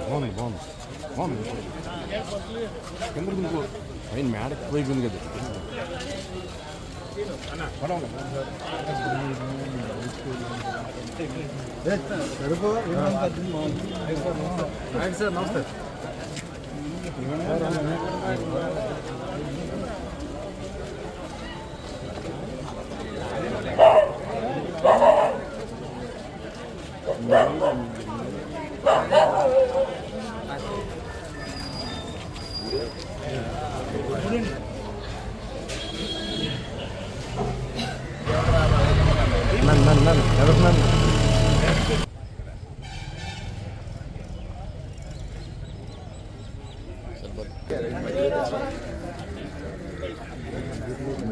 బాగున్నాయి బాగున్నాయి బాగున్నాయి కిందకి ఇంకో ఆయన మేడకి పోయింది కదా సార్ నమస్తే. నన్ను నన్ను నన్ను ఎవరు నన్ను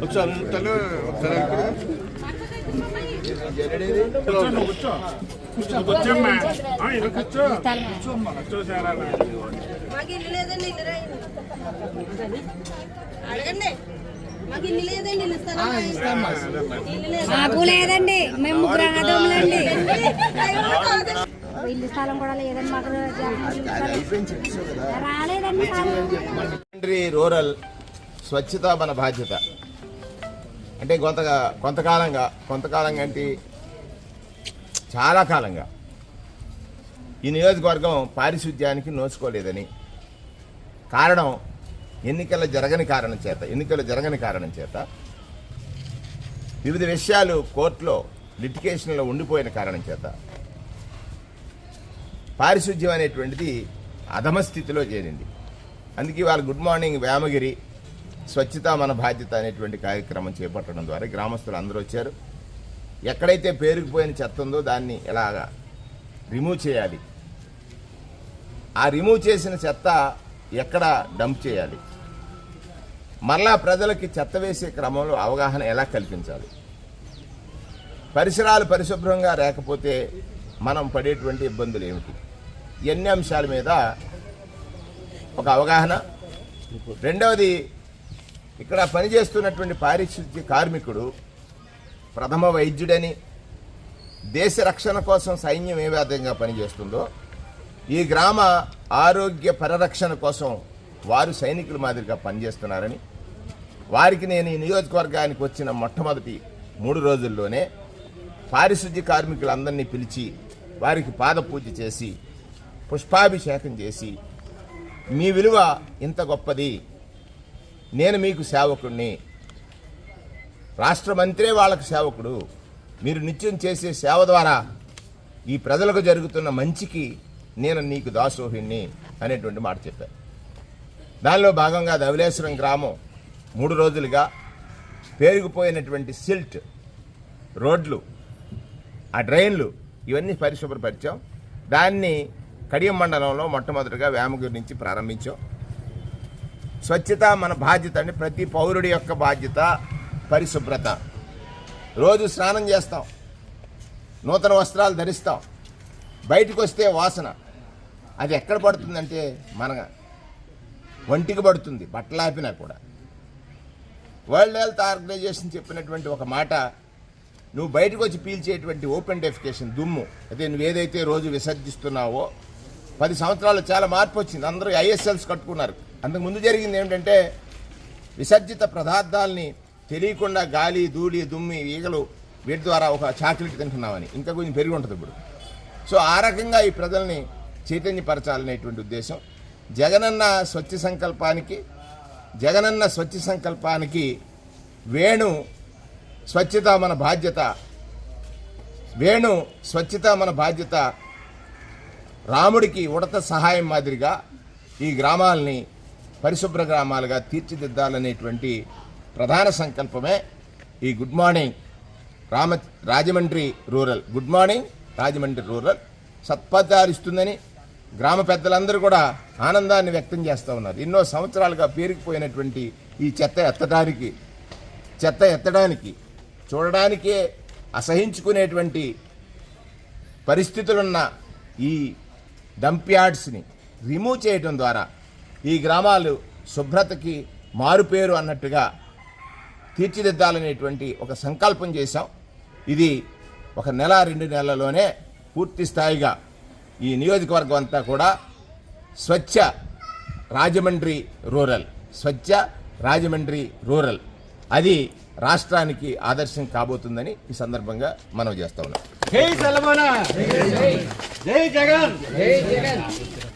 ఒకసారి కూర్చో కూర్చో కూర్చోమ్మా కూర్చో కూర్చోమ్మా కూర్చోసారా మాకు ఇల్లు లేదండి ఇల్లు రాయండి అడగండి. మాకు ఇల్లు లేదండి ఇల్లు మాకు. లేదండి. మేము ముగ్గురు. ఇల్లు స్థలం కూడా లేదండి మాకు రాలేదండి రూరల్ స్వచ్ఛత మన బాధ్యత. అంటే కొంతగా కొంతకాలంగా కొంతకాలంగా అంటే చాలా కాలంగా ఈ నియోజకవర్గం పారిశుద్ధ్యానికి నోచుకోలేదని కారణం ఎన్నికలు జరగని కారణం చేత ఎన్నికలు జరగని కారణం చేత వివిధ విషయాలు కోర్టులో లిటికేషన్లో ఉండిపోయిన కారణం చేత పారిశుధ్యం అనేటువంటిది అధమ స్థితిలో చేరింది. అందుకే ఇవాళ గుడ్ మార్నింగ్ వేమగిరి స్వచ్ఛత మన బాధ్యత అనేటువంటి కార్యక్రమం చేపట్టడం ద్వారా గ్రామస్తులు అందరూ వచ్చారు. ఎక్కడైతే పేరుకుపోయిన చెత్త ఉందో దాన్ని ఎలాగా రిమూవ్ చేయాలి. ఆ రిమూవ్ చేసిన చెత్త ఎక్కడ డంప్ చేయాలి. మరలా ప్రజలకి చెత్త వేసే క్రమంలో అవగాహన ఎలా కల్పించాలి? పరిసరాలు పరిశుభ్రంగా లేకపోతే మనం పడేటువంటి ఇబ్బందులు ఏమిటి? ఎన్ని అంశాల మీద ఒక అవగాహన? రెండవది ఇక్కడ పనిచేస్తున్నటువంటి పారిశుద్ధ్య కార్మికుడు ప్రథమ వైద్యుడని దేశ రక్షణ కోసం సైన్యం ఏ విధంగా పనిచేస్తుందో ఈ గ్రామ ఆరోగ్య పరిరక్షణ కోసం వారు సైనికుల మాదిరిగా పనిచేస్తున్నారని వారికి నేను ఈ నియోజకవర్గానికి వచ్చిన మొట్టమొదటి మూడు రోజుల్లోనే పారిశుద్ధ్య కార్మికులందరినీ పిలిచి వారికి పాదపూజ చేసి పుష్పాభిషేకం చేసి మీ విలువ ఇంత గొప్పది నేను మీకు సేవకుడిని రాష్ట్ర మంత్రే వాళ్ళకు సేవకుడు మీరు నిత్యం చేసే సేవ ద్వారా ఈ ప్రజలకు జరుగుతున్న మంచికి నేను నీకు దాసోహిణ్ణి అనేటువంటి మాట చెప్పారు దానిలో భాగంగా ధవలేశ్వరం గ్రామం మూడు రోజులుగా పేరుకుపోయినటువంటి సిల్ట్ రోడ్లు ఆ డ్రైన్లు ఇవన్నీ పరిశుభ్రపరిచాం. దాన్ని కడియం మండలంలో మొట్టమొదటిగా వేమగిరి నుంచి ప్రారంభించాం. స్వచ్ఛత మన బాధ్యత అంటే ప్రతి పౌరుడి యొక్క బాధ్యత పరిశుభ్రత. రోజు స్నానం చేస్తాం. నూతన వస్త్రాలు ధరిస్తాం. బయటకు వస్తే వాసన. అది ఎక్కడ పడుతుందంటే మన ఒంటికి పడుతుంది బట్టలాపినా కూడా. వరల్డ్ హెల్త్ ఆర్గనైజేషన్ చెప్పినటువంటి ఒక మాట నువ్వు బయటకు వచ్చి పీల్చేటువంటి ఓపెన్ డెఫికేషన్ దుమ్ము అదే నువ్వు ఏదైతే రోజు విసర్జిస్తున్నావో పది సంవత్సరాలు చాలా మార్పు వచ్చింది. అందరూ ఐఎస్ఎల్స్ కట్టుకున్నారు. అంతకు ముందు జరిగింది ఏమిటంటే విసర్జిత పదార్థాలని తెలియకుండా గాలి ధూళి దుమ్మి ఈగలు వీటి ద్వారా ఒక చాక్లెట్ తింటున్నామని. ఇంకా కొంచెం పెరిగి ఉంటుంది ఇప్పుడు. సో ఆ రకంగా ఈ ప్రజల్ని చైతన్యపరచాలనేటువంటి ఉద్దేశం. జగనన్న స్వచ్ఛ సంకల్పానికి జగనన్న స్వచ్ఛ సంకల్పానికి వేణు స్వచ్ఛత మన బాధ్యత. వేణు స్వచ్ఛత మన బాధ్యత. రాముడికి ఉడత సహాయం మాదిరిగా ఈ గ్రామాలని పరిశుభ్ర గ్రామాలుగా తీర్చిదిద్దాలనేటువంటి ప్రధాన సంకల్పమే ఈ good morning Rama Rajahmundry rural. Good morning Rajahmundry rural. సత్ఫలితాలు ఇస్తుందని గ్రామ పెద్దలందరూ కూడా ఆనందాన్ని వ్యక్తం చేస్తూ ఉన్నారు. ఎన్నో సంవత్సరాలుగా పేరుకుపోయినటువంటి ఈ చెత్త ఎత్తడానికి చెత్త ఎత్తడానికి చూడడానికే అసహించుకునేటువంటి పరిస్థితులున్న ఈ డంప్ యార్డ్స్ని రిమూవ్ చేయడం ద్వారా ఈ గ్రామాలు శుభ్రతకి మారుపేరు అన్నట్టుగా తీర్చిదిద్దాలనేటువంటి ఒక సంకల్పం చేశాం. ఇది ఒక నెల రెండు నెలల్లోనే పూర్తి స్థాయిగా ఈ నియోజకవర్గం అంతా కూడా స్వచ్ఛ రాజమండ్రి రూరల్. స్వచ్ఛ రాజమండ్రి రూరల్. అది రాష్ట్రానికి ఆదర్శం కాబోతుందని ఈ సందర్భంగా మనం చేస్తా ఉన్నాం. జై తెలంగాణ జై జగన్!